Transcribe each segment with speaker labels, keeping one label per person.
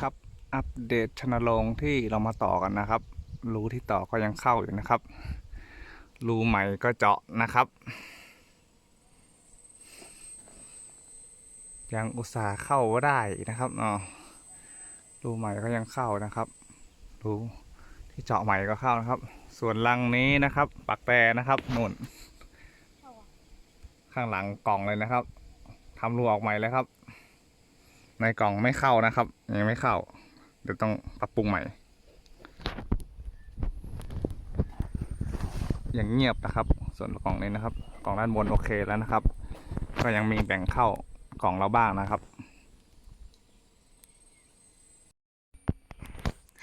Speaker 1: ครับอัปเดตชนโรงที่เรามาต่อกันนะครับ รูที่ต่อก็ยังเข้าอยู่นะครับ รูใหม่ก็เจาะนะครับ ยังอุตส่าห์เข้าได้นะครับอ๋อรูใหม่ก็ยังเข้านะครับ รูที่เจาะใหม่ก็เข้านะครับ ส่วนรังนี้นะครับ ปักแต่นะครับนุ่น ข้างหลังกล่องเลยนะครับทำรูออกใหม่เลยครับ ในกล่องไม่เข้านะครับ ยังไม่เข้า เดี๋ยวต้องปรับปรุงใหม่ อย่างเงียบนะครับ ส่วนกล่องนี้นะครับ กล่องด้านบนโอเคแล้วนะครับ ก็ยังมีแบ่งเข้ากล่องเราบ้างนะครับ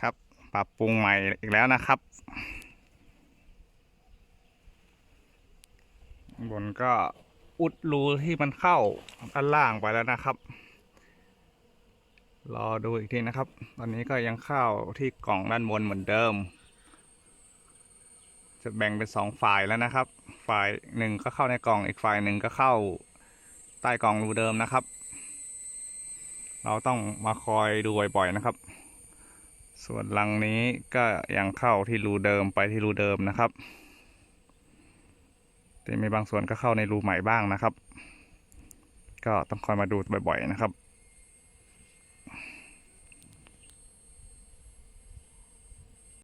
Speaker 1: ครับ ปรับปรุงใหม่อีกแล้วนะครับ บนก็อุดรูที่มันเข้าด้านล่างไปแล้วนะครับ รอดูอีกทีนะครับ ตอนนี้ก็ยังเข้าที่กล่องด้านบนเหมือนเดิม จะแบ่งเป็นสองฝ่ายแล้วนะครับ ฝ่ายหนึ่งก็เข้าในกล่องอีกฝ่ายหนึ่งก็เข้าใต้กล่องรูเดิมนะครับ เราต้องมาคอยดูบ่อยๆนะครับ ส่วนลังนี้ก็ยังเข้าที่รูเดิมไปที่รูเดิมนะครับแต่มีบางส่วนก็เข้าในรูใหม่บ้างนะครับ ก็ต้องคอยมาดูบ่อยๆนะครับ